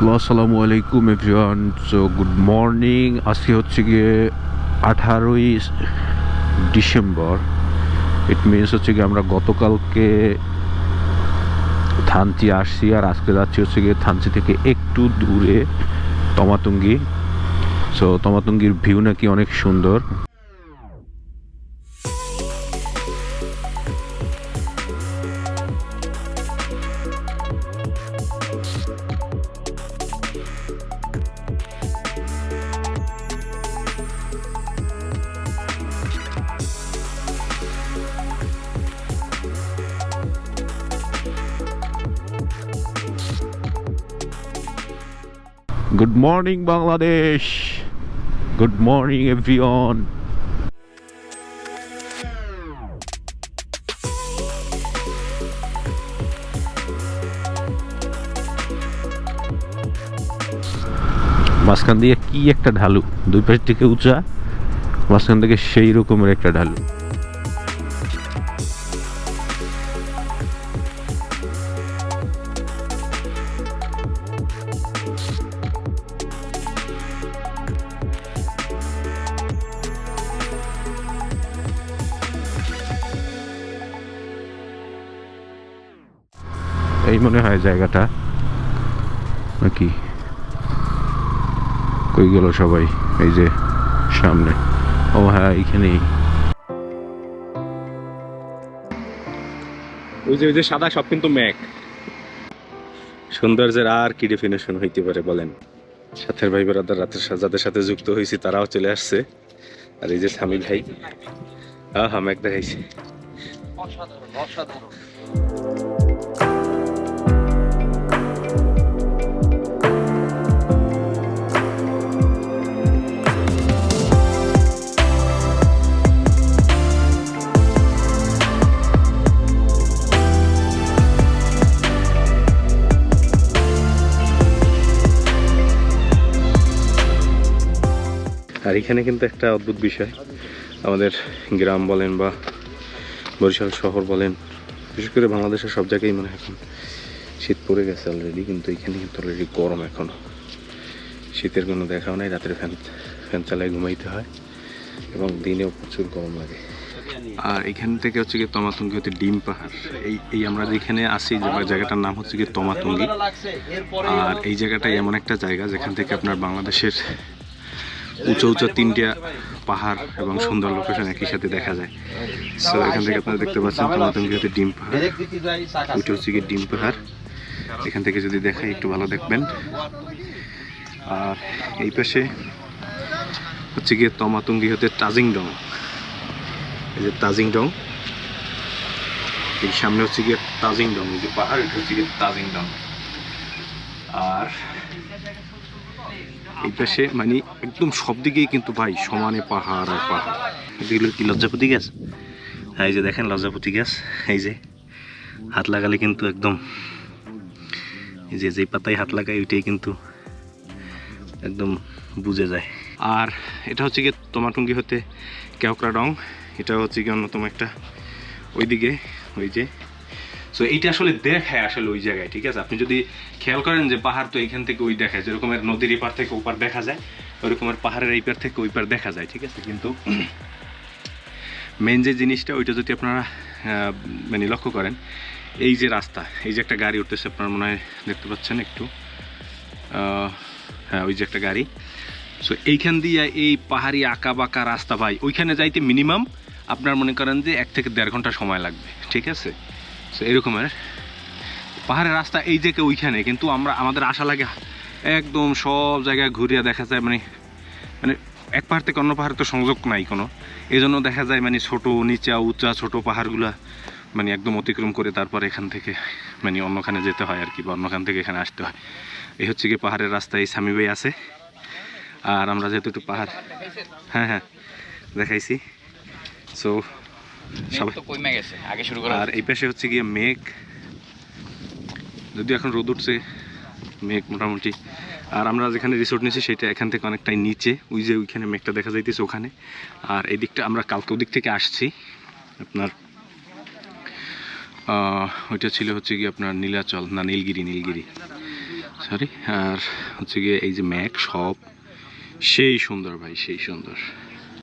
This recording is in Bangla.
হ্যালো আসসালামু আলাইকুম এভরিওয়ান। সো গুড মর্নিং আজকে হচ্ছে গিয়ে আঠারোই ডিসেম্বর। ইট মিনস হচ্ছে গিয়ে আমরা গতকালকে থানচি আসছি আর আজকে যাচ্ছি হচ্ছে গিয়ে থানচি থেকে একটু দূরে তমাতুঙ্গি। সো তমাতুঙ্গির ভিউ নাকি অনেক সুন্দর। Good morning Bangladesh good morning everyone মাঝখান দিয়ে কি একটা ঢালু? দুই পাশ থেকে উঁচা, মাঝখান থেকে সেই রকমের একটা ঢালু। এই মনে হয় জায়গাটা। নাকি? কই গেল সবাই? এই যে সামনে। ও হ্যাঁ এইখানেই। ওই যে ওই যে সাদা সব কিন্তু ম্যাক। সৌন্দর্যের আর কি ডেফিনেশন হইতে পারে বলেন? সাথের ভাই বেড়াদার রাতের যাদের সাথে যুক্ত হয়েছি তারাও চলে আসছে। আর এই যে স্বামী ভাই। হ্যাঁ হ্যাঁ ম্যাক দেখাইছে। আর এখানে কিন্তু একটা অদ্ভুত বিষয়। আমাদের গ্রাম বলেন বা বরিশাল শহর বলেন, বিশেষ করে বাংলাদেশের সব জায়গায় মনে এখন শীত পড়ে গেছে অলরেডি কিন্তু এখানে কিন্তু অলরেডি গরম এখনও। শীতের কোনো দেখাও নাই, রাত্রে ফ্যান ফ্যান চালায় ঘুমাইতে হয় এবং দিনেও প্রচুর গরম লাগে। আর এখান থেকে হচ্ছে গিয়ে তমাতুঙ্গি হতে ডিম পাহাড়। এই এই আমরা যেখানে আসি জায়গাটার নাম হচ্ছে গিয়ে তমাতুঙ্গি। আর এই জায়গাটাই এমন একটা জায়গা যেখান থেকে আপনার বাংলাদেশের উঁচু উঁচু তিনটা পাহাড় এবং সুন্দর লোকেশন একই সাথে দেখা যায়। সো এখান থেকে আপনারা দেখতে পাচ্ছেন তমাতুঙ্গি হতে ডিম পাহাড়। হচ্ছে গিয়ে ডিম পাহাড়। এখান থেকে যদি দেখাই, একটু ভালো দেখবেন। আর এই পাশে হচ্ছে গিয়ে তমাতুঙ্গি হতে তাজিং ডং এই যে তাজিং ডং এই সামনে হচ্ছে গিয়ে তাজিং ডং এই যে পাহাড়, এটা হচ্ছে গিয়ে তাজিং ডং আর এই পাশে মানে একদম সব দিকেই কিন্তু ভাই সমানে পাহাড় আর পাহাড়। এগুলো কি লজ্জাপতি গাছ এই যে দেখেন লজ্জাপতি গাছ এই যে হাত লাগালে কিন্তু একদম এই যে যে পাতায় হাত লাগাই ওইটাই কিন্তু একদম বুঝে যায়। আর এটা হচ্ছে গিয়ে তোমাটুঙ্গি হতে কেওকরা ডং এটা হচ্ছে কি অন্যতম একটা। ওইদিকে ওই যে সো এইটা আসলে দেখায় আসলে ওই জায়গায়, ঠিক আছে? আপনি যদি খেয়াল করেন যে পাহাড় তো এইখান থেকে ওই দেখায় যেরকমের নদীর এপার থেকে ওপার দেখা যায় ওরকমের পাহাড়ের এই পার থেকে ওই পার দেখা যায়, ঠিক আছে? কিন্তু মেন যে জিনিসটা, ওইটা যদি আপনারা মানে লক্ষ্য করেন, এই যে রাস্তা, এই যে একটা গাড়ি উঠতেছে, আপনারা মনে হয় দেখতে পাচ্ছেন একটু? হ্যাঁ ওই যে একটা গাড়ি। সো এইখান দিয়ে এই পাহাড়ি আঁকা বাঁকা রাস্তা, ভাই, ওইখানে যাইতে মিনিমাম আপনার মনে করেন যে এক থেকে দেড় ঘণ্টা সময় লাগবে, ঠিক আছে? সো এরকমের পাহাড়ের রাস্তা এই যে ওইখানে, কিন্তু আমরা, আমাদের আশা লাগে একদম সব জায়গায় ঘুরিয়ে দেখা যায় মানে মানে এক পাহাড় থেকে অন্য পাহাড়ে তো সংযোগ নাই কোনো। এই জন্য দেখা যায় মানে ছোট, নিচা, উঁচা, ছোট পাহাড়গুলা মানে একদম অতিক্রম করে তারপর এখান থেকে মানে অন্যখানে যেতে হয় আর কি, বা অন্যখান থেকে এখানে আসতে হয়। এই হচ্ছে কি পাহাড়ের রাস্তায় স্বামী ভাই আছে। আর আমরা যেহেতু একটু পাহাড় হ্যাঁ হ্যাঁ দেখাইছি। সো তো কমে গেছে আগে শুরু করা আর এই পাশে হচ্ছে গিয়ে মেঘ। যদিও এখন রোদ উঠছে মেঘ মোটামুটি। আর আমরা যেখানে রিসোর্ট নিয়েছি সেটা এখান থেকে অনেকটাই নিচে ওই যে ওইখানে মেঘটা দেখা যাইতেছে ওখানে। আর এই দিকটা আমরা কালকে ওদিক থেকে আসছি। আপনার ওইটা ছিল হচ্ছে কি আপনার নীলাচল না নীলগিরি নীলগিরি। সরি আর হচ্ছে গিয়ে এই যে ম্যাক সব। সেই সুন্দর ভাই সেই সুন্দর।